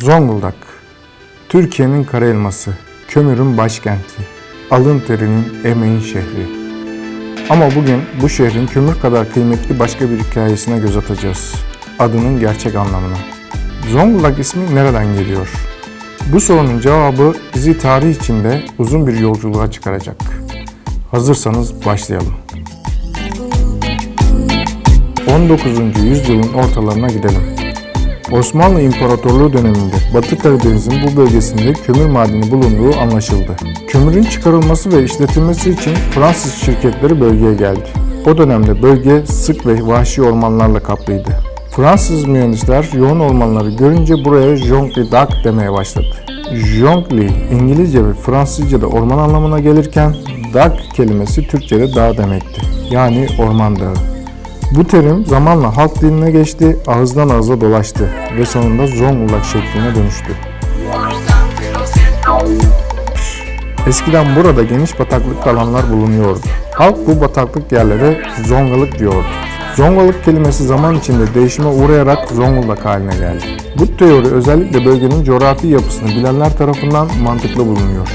Zonguldak, Türkiye'nin kara elması, kömürün başkenti, alın terinin, emeğin şehri. Ama bugün bu şehrin kömür kadar kıymetli başka bir hikayesine göz atacağız. Adının gerçek anlamına. Zonguldak ismi nereden geliyor? Bu sorunun cevabı bizi tarih içinde uzun bir yolculuğa çıkaracak. Hazırsanız başlayalım. 19. yüzyılın ortalarına gidelim. Osmanlı İmparatorluğu döneminde Batı Karadeniz'in bu bölgesinde kömür madeni bulunduğu anlaşıldı. Kömürün çıkarılması ve işletilmesi için Fransız şirketleri bölgeye geldi. O dönemde bölge sık ve vahşi ormanlarla kaplıydı. Fransız mühendisler yoğun ormanları görünce buraya Jonglei Dak demeye başladı. Jonglei İngilizce ve Fransızca'da orman anlamına gelirken Dak kelimesi Türkçe'de dağ demekti. Yani orman dağı. Bu terim zamanla halk diline geçti, ağızdan ağıza dolaştı ve sonunda Zonguldak şekline dönüştü. Eskiden burada geniş bataklık alanlar bulunuyordu. Halk bu bataklık yerlere Zongalık diyordu. Zongalık kelimesi zaman içinde değişime uğrayarak Zonguldak haline geldi. Bu teori özellikle bölgenin coğrafi yapısını bilenler tarafından mantıklı bulunuyor.